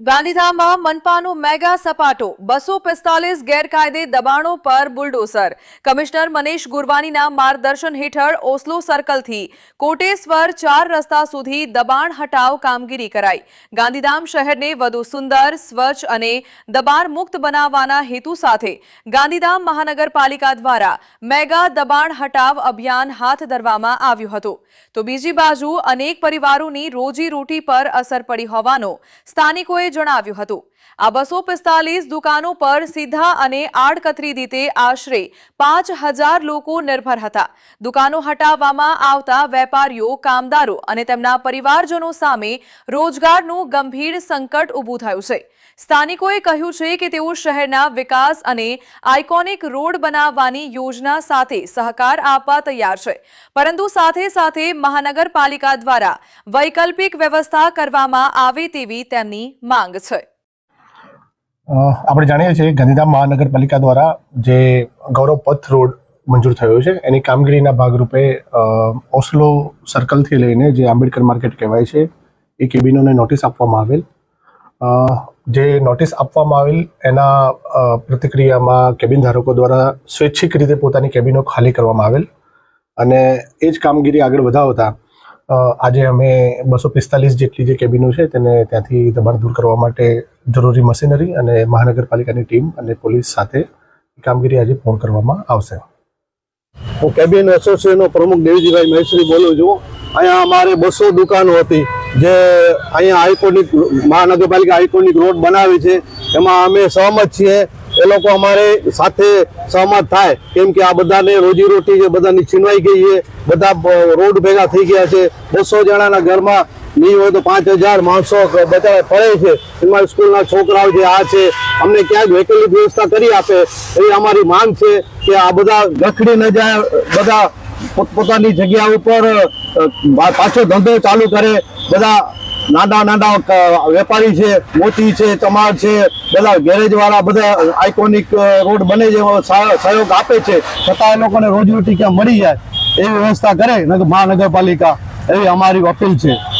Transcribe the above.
ગાંધીધામમાં મનપાનો મેગા સપાટો, બસો પિસ્તાલીસ ગેરકાયદે દબાણો પર બુલડોઝર. કમિશનર મનીષ ગુરવાનીના માર્ગદર્શન હેઠળ ઓસ્લો સર્કલથી કોટેશ્વર ચાર રસ્તા સુધી દબાણ હટાવ કામગીરી કરાઈ. ગાંધીધામ શહેરને વધુ સુંદર, સ્વચ્છ અને દબાણ મુક્ત બનાવવાના હેતુ સાથે ગાંધીધામ મહાનગરપાલિકા દ્વારા મેગા દબાણ હટાવ અભિયાન હાથ ધરવામાં આવ્યું હતું. તો બીજી બાજુ અનેક પરિવારોની રોજીરોટી પર અસર પડી હોવાનો સ્થાનિકોએ જણાવ્યું હતું. આ બસો પિસ્તાલીસ દુકાનો પર સીધા અને આડકતરી રીતે આશરે પાંચ હજાર લોકો નિર્ભર હતા. દુકાનો હટાવવામાં આવતા વેપારીઓ, કામદારો અને તેમના પરિવારજનો સામે રોજગારનું ગંભીર સંકટ ઊભું થયું છે. સ્થાનિકોએ કહ્યું છે કે તેઓ શહેરના વિકાસ અને આઇકોનિક રોડ બનાવવાની યોજના સાથે સહકાર આપવા તૈયાર છે. પરંતુ સાથે સાથે મહાનગરપાલિકા દ્વારા વૈકલ્પિક વ્યવસ્થા કરવામાં આવે તેવી તેમની માંગ છે. આપણે જાણીએ છીએ ગાંધીધામ મહાનગરપાલિકા દ્વારા જે ગૌરવ પથ રોડ મંજૂર થયો છે, એની કામગીરીના ભાગરૂપે ઓસ્લો સર્કલથી લઈને જે આંબેડકર માર્કેટ કહેવાય છે, એ કેબિનોને નોટિસ આપવામાં આવેલ. જે નોટિસ આપવામાં આવેલ, એના પ્રતિક્રિયામાં કેબિન ધારકો દ્વારા સ્વૈચ્છિક રીતે પોતાની કેબિનો ખાલી કરવામાં આવેલ. અને એ જ કામગીરી આગળ વધાવતા આજે અમે બસો પિસ્તાલીસ જેટલી જે કેબિનો છે તેને ત્યાંથી દબાણ દૂર કરવા માટે જરૂરી મશીનરી અને મહાનગરપાલિકાની ટીમ અને પોલીસ સાથે કામગીરી આજે પૂર્ણ કરવામાં આવશે. હું કેબિન એસોસિએશનનો પ્રમુખ દેવજીભાઈ મહેશ્રી બોલું છું. અહીંયા અમારે બસો દુકાનો હતી. જે અહીંયા આઇકોનિક મહાનગરપાલિકા આઇકોનિક રોડ બનાવી છે. એમાં અમે સહમત છીએ. એ લોકો અમારે સાથે સહમત થાય. કેમ કે આ બધાને રોજીરોટી છે, બધાની છીનવાઈ ગઈ છે, બધા રોડ ભેગા થઈ ગયા છે. બસો જણાના ઘરમાં નહીં હોય તો પાંચ હજાર માણસો બધા પડે છે. એમાં સ્કૂલના છોકરાઓ છે આ છે, અમને ક્યાંક વૈકલ્પિક વ્યવસ્થા કરી આપે. એ અમારી માંગ છે કે આ બધા રખડી ન જાય, બધા પોત- પોતાની જગ્યા ઉપર પાછો ધંધો ચાલુ કરે. બધા નાના નાના વેપારી છે, મોતી છે, ચમાર છે, બધા ગેરેજ વાળા બધા આઇકોનિક રોડ બને છે સહયોગ આપે છે. છતાં એ લોકોને રોજીરોટી ક્યાં મળી જાય? એવી વ્યવસ્થા કરે નગર- મહાનગરપાલિકા. એવી અમારી અપીલ છે.